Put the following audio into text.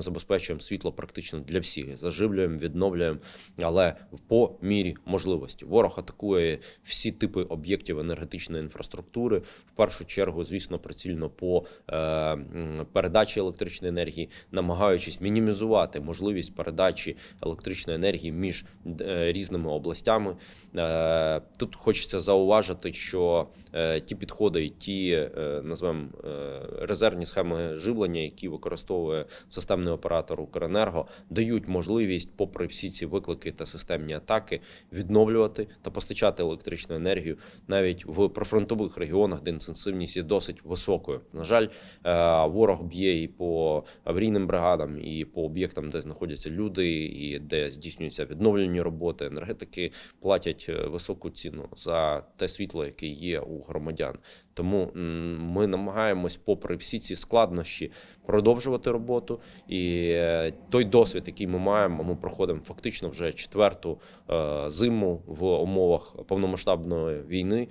Ми забезпечуємо світло практично для всіх, заживлюємо, відновлюємо, але по мірі можливості. Ворог атакує всі типи об'єктів енергетичної інфраструктури. В першу чергу, звісно, прицільно по е, передачі електричної енергії, намагаючись мінімізувати можливість передачі електричної енергії між е, різними областями. Е, Тут хочеться зауважити, що е, ті підходи, ті е, назвемо е, резервні схеми живлення, які використовує системний оператор Укренерго, дають можливість, попри всі ці виклики та системні атаки, відновлювати та постачати електричну енергію навіть в прифронтових регіонах, де інтенсивність є досить високою. На жаль, е, ворог б'є і по аварійним бригадам, і по об'єктам, де знаходяться люди, і де здійснюються відновлені роботи. Енергетики платять е, високу ціну за те світло, яке є у громадян. Тому ми намагаємось, попри всі ці складнощі, продовжувати роботу. І е, той досвід, який ми маємо, ми проходимо фактично вже четверту е, зиму в умовах повномасштабної війни.